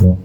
Yeah.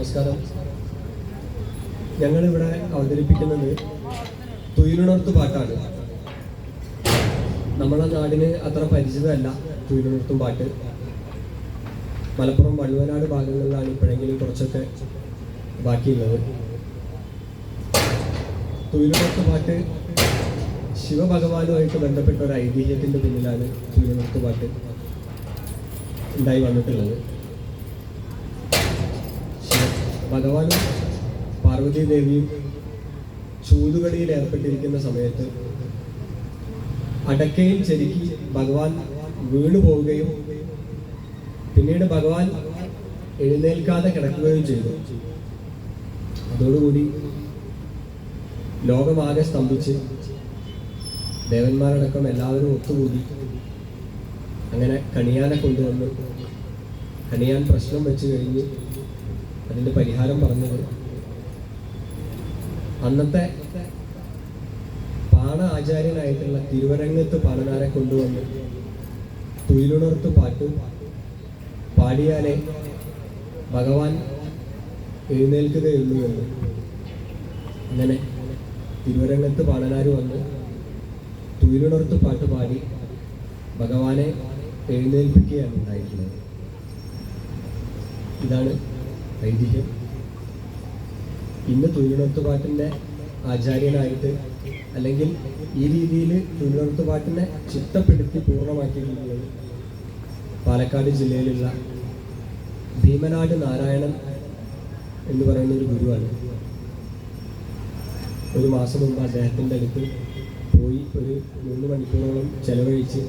നമസ്കാരം. ഞങ്ങളിവിടെ അവതരിപ്പിക്കുന്നത് തുയിലുണർത്തു പാട്ടാണ്. നമ്മളെ നാടിന് അത്ര പരിചിതമല്ല തുയിലുണർത്തും പാട്ട്. മലപ്പുറം വള്ളുവനാട് ഭാഗങ്ങളിലാണ് ഇപ്പോഴെങ്കിലും കുറച്ചൊക്കെ ബാക്കിയുള്ളത്. തുയിലുണർത്തു പാട്ട് ശിവഭഗവാനുമായിട്ട് ബന്ധപ്പെട്ട ഒരു ഐതിഹ്യത്തിന്റെ പിന്നിലാണ് തുയിലുണർത്തു പാട്ട് ഉണ്ടായി വന്നിട്ടുള്ളത്. ഭഗവാനും പാർവതി ദേവിയും ചൂതുകളിയിൽ ഏർപ്പെട്ടിരിക്കുന്ന സമയത്ത് അടക്കയിൽ ചെരുക്കി ഭഗവാൻ വീണു പോവുകയും പിന്നീട് ഭഗവാൻ എഴുന്നേൽക്കാതെ കിടക്കുകയും ചെയ്തു. അതോടുകൂടി ലോകമാകെ സ്തംഭിച്ച് ദേവന്മാരടക്കം എല്ലാവരും ഒത്തുകൂടി അങ്ങനെ കണിയാനെ കൊണ്ടുവന്നു കണിയാൻ പ്രശ്നം വെച്ച് കഴിഞ്ഞ് അതിന്റെ പരിഹാരം പറഞ്ഞത് അന്നത്തെ പാണ ആചാര്യനായിട്ടുള്ള തിരുവരങ്ങത്ത് പാണനാരെ കൊണ്ടുവന്ന് തുയിലുണർത്ത് പാട്ടു പാടിയാലേ ഭഗവാൻ എഴുന്നേൽക്കുകയുള്ളൂ എന്ന്. അങ്ങനെ തിരുവരങ്ങത്ത് പാണനാർ വന്ന് തുയിലുണർത്ത് പാട്ട് പാടി ഭഗവാനെ എഴുന്നേൽപ്പിക്കുകയാണ് ഉണ്ടായിട്ടുള്ളത് ഇതാണ് ഐതിഹ്യം ഇന്ന് തുയിലുണർത്ത് പാട്ടിന്റെ ആചാര്യനായിട്ട് അല്ലെങ്കിൽ ഈ രീതിയിൽ തുയിലുണർത്ത് പാട്ടിനെ ചിട്ടപ്പെടുത്തി പൂർണമാക്കിയിട്ടുള്ളത് പാലക്കാട് ജില്ലയിലുള്ള ഭീമനാട് നാരായണൻ എന്ന് പറയുന്ന ഒരു ഗുരുവാണ്. ഒരു മാസം മുമ്പ് അദ്ദേഹത്തിന്റെ അടുത്ത് പോയി ഒരു മൂന്ന് മണിക്കൂറോളം ചെലവഴിച്ച്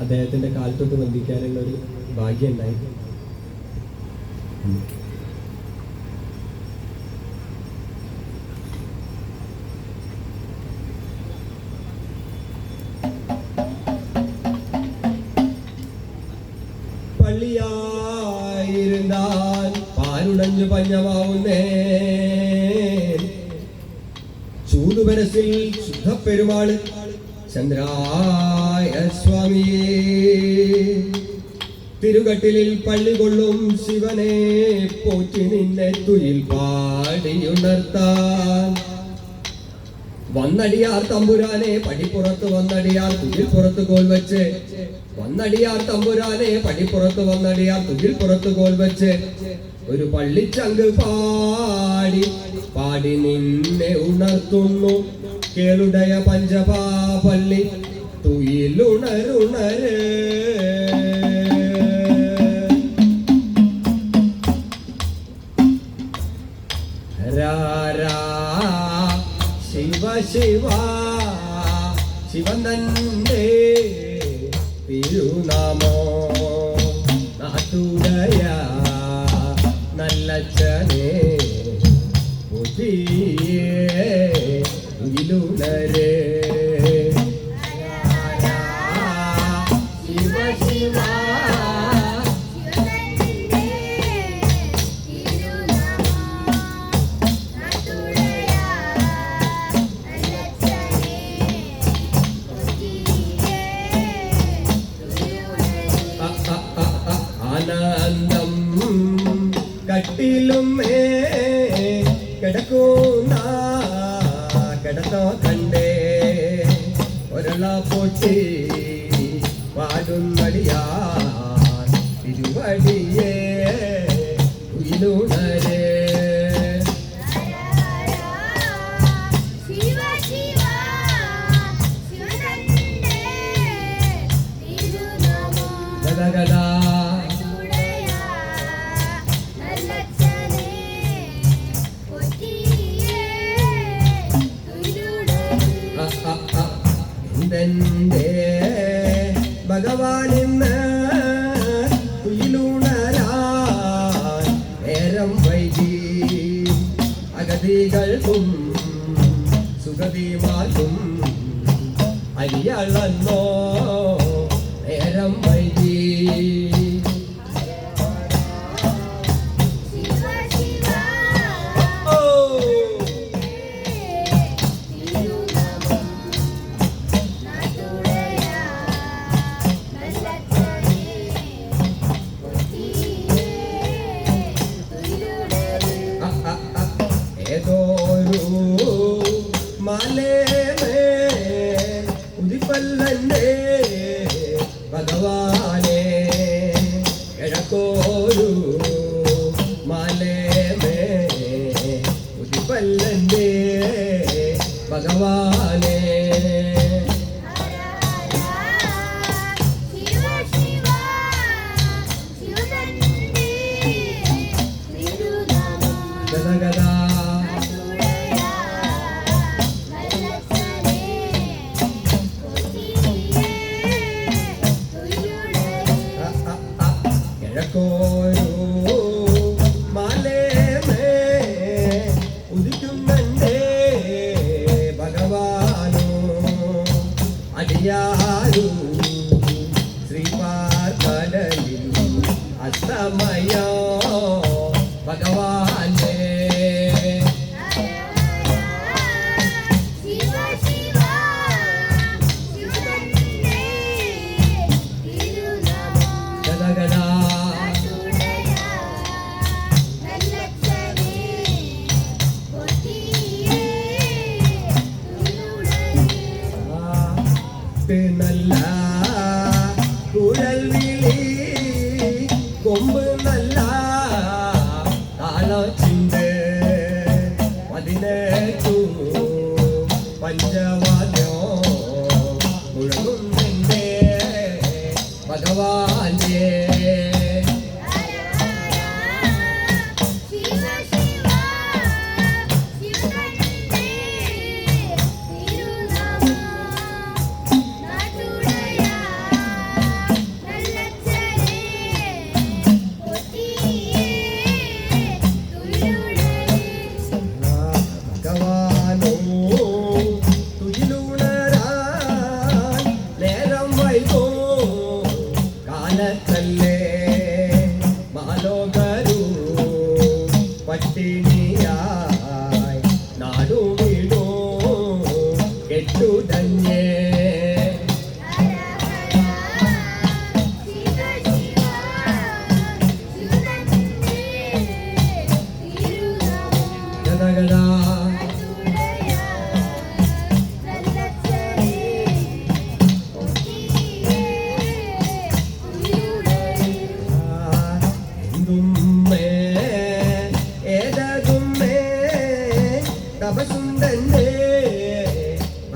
അദ്ദേഹത്തിന്റെ കാലത്തൊട്ട് ബന്ധിക്കാനുള്ള ഒരു ഭാഗ്യം ഉണ്ടായി പള്ളിയായിരുന്നാൽ പാലുടഞ്ഞു പഞ്ഞമാവുന്നേ. ചൂതുപരസിൽ ശുദ്ധപ്പെരുമാൾ ചന്ദ്രായ സ്വാമിയേ. തിരുകട്ടിലിൽ പള്ളി കൊള്ളും ശിവനെ പോറ്റി നിന്നെ തുയിൽ പാടിയുണർത്താൻ. വന്നടിയാർ തമ്പുരാനെ പടിപ്പുറത്ത് വന്നടിയാർ തുയിൽ പുറത്ത് കോൽ വെച്ച്. വന്നടിയാർ തമ്പുരാനെ പടിപ്പുറത്ത് വന്നടിയാർ തുയിൽ പുറത്ത് കോൽ വെച്ച്. ഒരു പള്ളിച്ചങ്ക് പാടി പാടി നിന്നെ ഉണർത്തുന്നു. കേളുടയ പഞ്ചപാ പള്ളി തുയിലുണരുണര്. രാരാ ശിവ ശിവ ശിവൻ തന്റെ തിരുനാമോ? നാട്ടുടയ നല്ലച്ഛനെ ബുദ്ധിയേ പൊട്ടി പാടുന്നടിയാ തിരുവടിയേ. ഉയിലുണരേ. Allende. ഭഗവാനേ ഉദിപ്പല്ലേ ഭഗവാനേ കിഴക്കോരു മാലേ ഉദിപ്പല്ലേ ഭഗവാൻ നാടുവിടോ കെട്ടുതഞ്ഞേ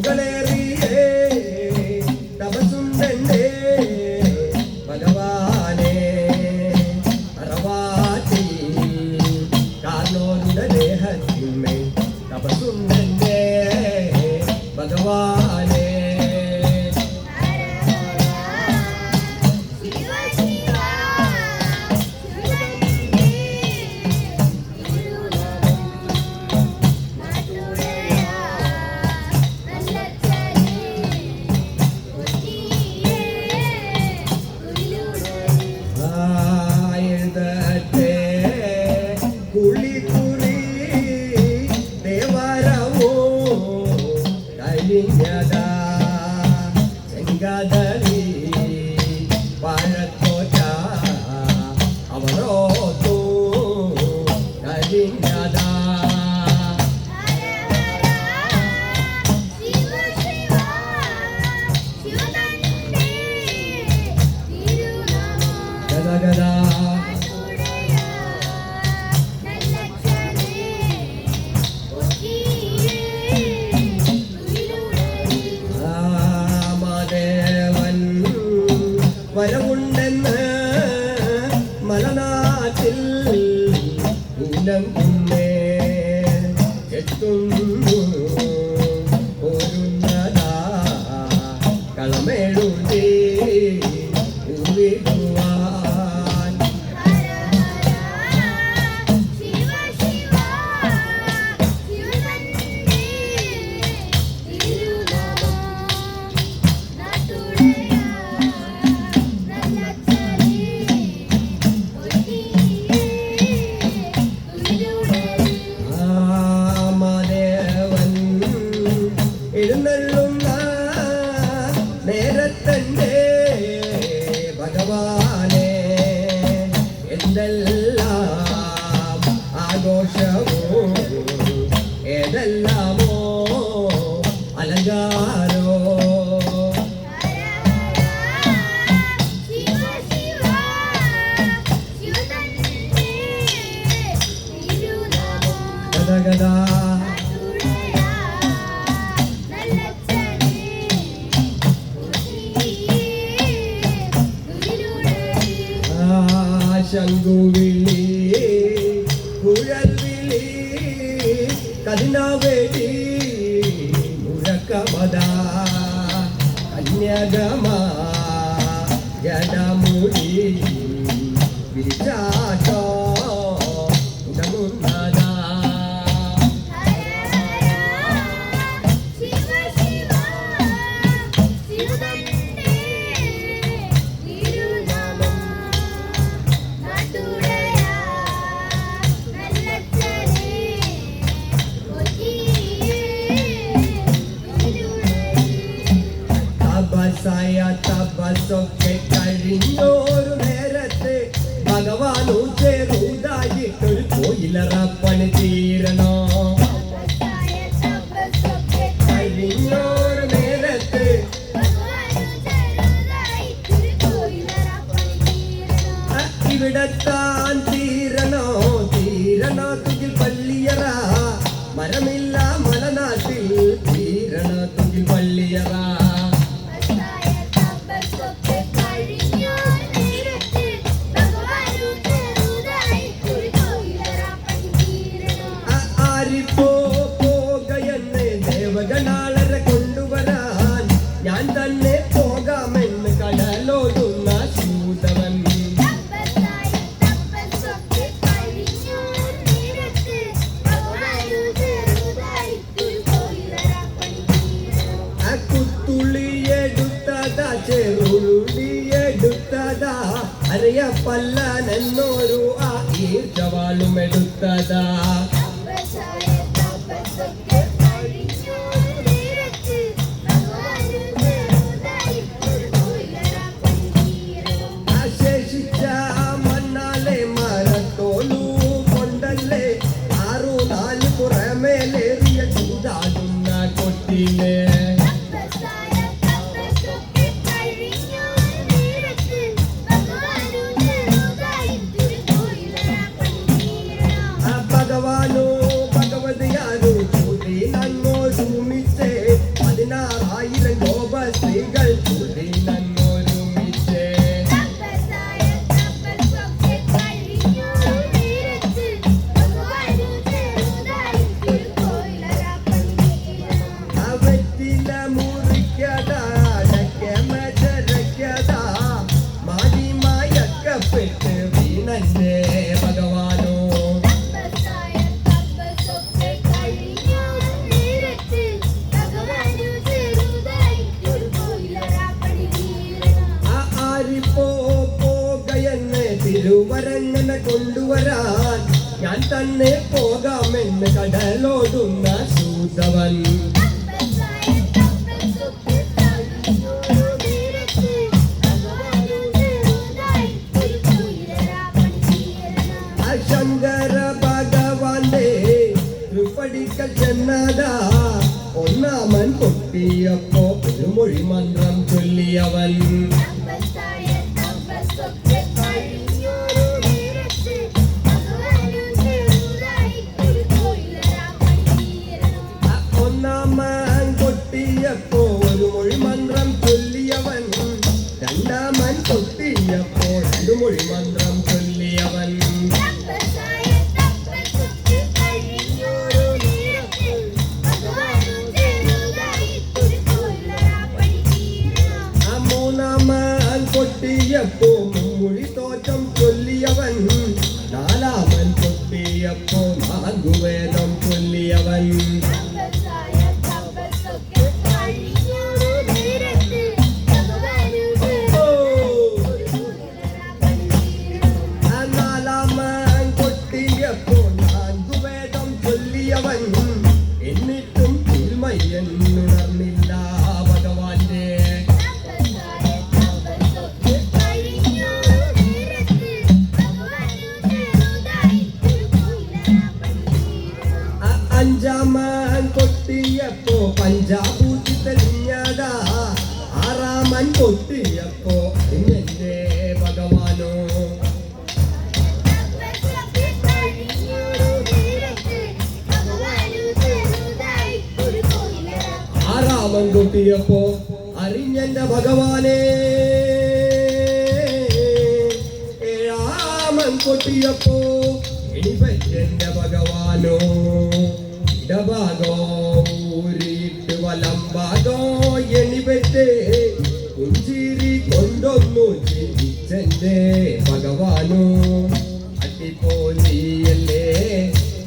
Dale. 되다. 시작 അതൊക്കെ കഴിഞ്ഞൊരു നേരത്തെ ഭഗവാനു ചേരൂതായിട്ടൊരു കോയിലറപ്പണി തീരണോ Before. വരാൻ ഞാൻ തന്നെ പോകാമെന്ന് കടലോടുന്ന സൂതവൻ ശങ്കര ഭഗവാന്റെ തൃപ്പടിക്കൽ ചെന്നതാ ഒന്നാമൻ പൊട്ടിയപ്പോ ഒരു മന്ത്രം ചൊല്ലിയവൻ കൊട്ടിയപ്പോ അറിഞ്ഞെന്റെ ഭഗവാനെ. ഏഴാമൻ കൊട്ടിയപ്പോ എണിപറ്റെന്റെ ഭഗവാനോ. ഇടഭാഗോ ഊരിട്ട് വലംഭാഗോ എണിപെറ്റ് പുഞ്ചിരി കൊണ്ടൊന്നു ചിരിച്ചെന്റെ ഭഗവാനോ. അടിപോലിയല്ലേ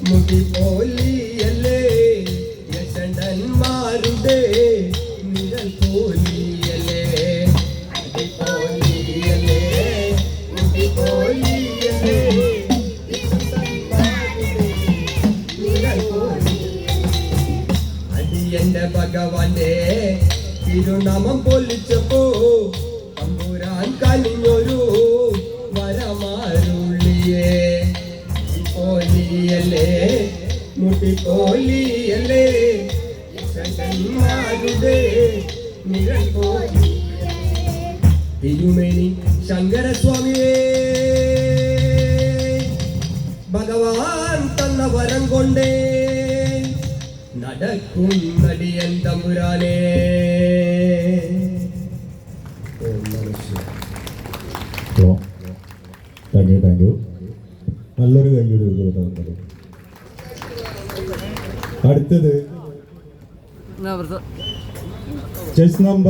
മുടിപോലിയല്ലേ ശങ്കന്മാരുടെ നിഴൽ പോലി. തിരുമേനി ശങ്കരസ്വാമിയേ ഭഗവാൻ തന്ന വരം കൊണ്ടേ തമ്പുരാനേ. നമഃ ശിവായ. ഓ താങ്ക് യു താങ്ക് യു. നല്ലൊരു കയ്യൊരു నెంబర్ సార్ చెస్ నంబర్